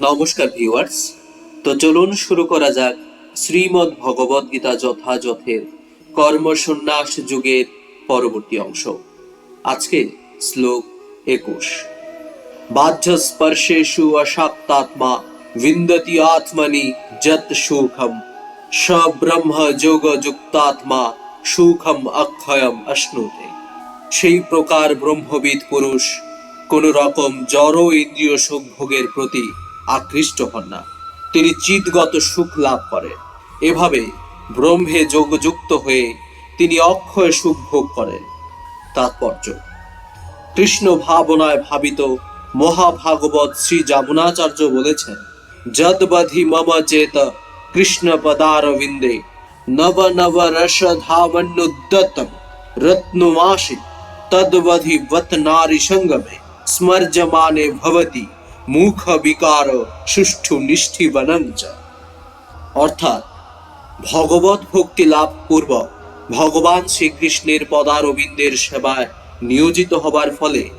নমস্কার ভিউয়ার্স তো চলুন শুরু করা যাক শ্রীমদ্ ভগবদ গীতা যথাযথের কর্মসন্ন্যাস যুগের পরবর্তী অংশ। আজকে শ্লোক একুশ। বাহ্য স্পর্শেষু অশাক্তাত্মা বিন্দতি আত্মনি যত সুখম। স ব্রহ্ম যোগ যুক্তাত্মা সুখম অক্ষয়ম অশ্নুতে। সেই প্রকার ব্রহ্মবিদ পুরুষ কোন রকম জড় ইন্দ্রিয় সুখ ভোগের প্রতি আকৃষ্ট হন না। তিনি চিৎগত সুখ লাভ করেন এভাবে ব্রহ্মে যোগযুক্ত হয়ে তিনি অক্ষয় সুখ ভোগ করেন। তাৎপর্য, কৃষ্ণ ভাবনায় ভাবিত মহাভাগবত শ্রী যমুনাচার্য বলেছেন, যদবধি মম চেত কৃষ্ণ পদারবিন্দে নব নব রস ধাবন্নুদ্যত রত্নুমাসি, তদ্বধি বত নারী সঙ্গমে স্মর্জমানে ভবতি। মুখ বিকার সুষ্ঠু নিষ্ঠিবনং চ অর্থাৎ ভগবত ভক্তি লাভ পূর্বক ভগবান শ্রীকৃষ্ণের পদারবিন্দের সেবায় নিয়োজিত হবার ফলে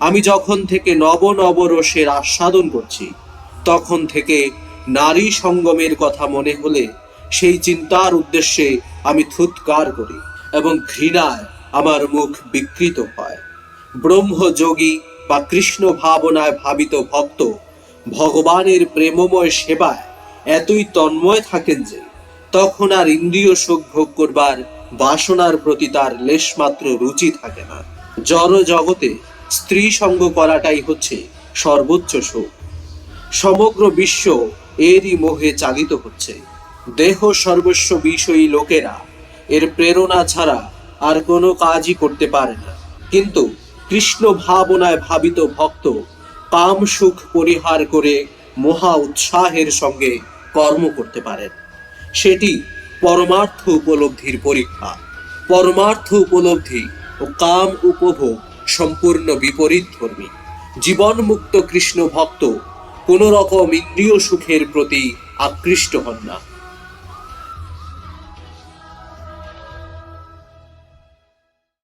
আমি যখন থেকে নব নব রসের আস্বাদন করছি, তখন থেকে নারী সঙ্গমের কথা মনে হলে সেই চিন্তার উদ্দেশ্যে আমি থুৎকার করি এবং ঘৃণায় আমার মুখ বিকৃত হয়। ব্রহ্মযোগী বা কৃষ্ণ ভাবনায় ভাবিত ভক্ত, ভগবানের প্রেমময় সেবায় এতই তন্ময় থাকেন যে তখন আর ইন্দ্রিয় সুখ ভোগ করবার বাসনার প্রতি তার লেশমাত্র রুচি থাকে না। জড় জগতে স্ত্রী সঙ্গ করাটাই হচ্ছে সর্বোচ্চ সুখ সমগ্র বিশ্ব এরই মোহে চালিত হচ্ছে। দেহ সর্বস্ব বিষয়ী লোকেরা এর প্রেরণা ছাড়া আর কোনো কাজই করতে পারে না। কিন্তু কৃষ্ণ ভাবনায় ভাবিত ভক্ত, কাম সুখ পরিহার করে মহা উৎসাহের সঙ্গে কর্ম করতে পারেন। সেটি পরমার্থ উপলব্ধির পরীক্ষা। পরমার্থ উপলব্ধি ও কাম উপভোগ সম্পূর্ণ বিপরীত ধর্মী। জীবনমুক্ত কৃষ্ণ ভক্ত কোন রকম ইন্দ্রিয় সুখের প্রতি আকৃষ্ট হন না।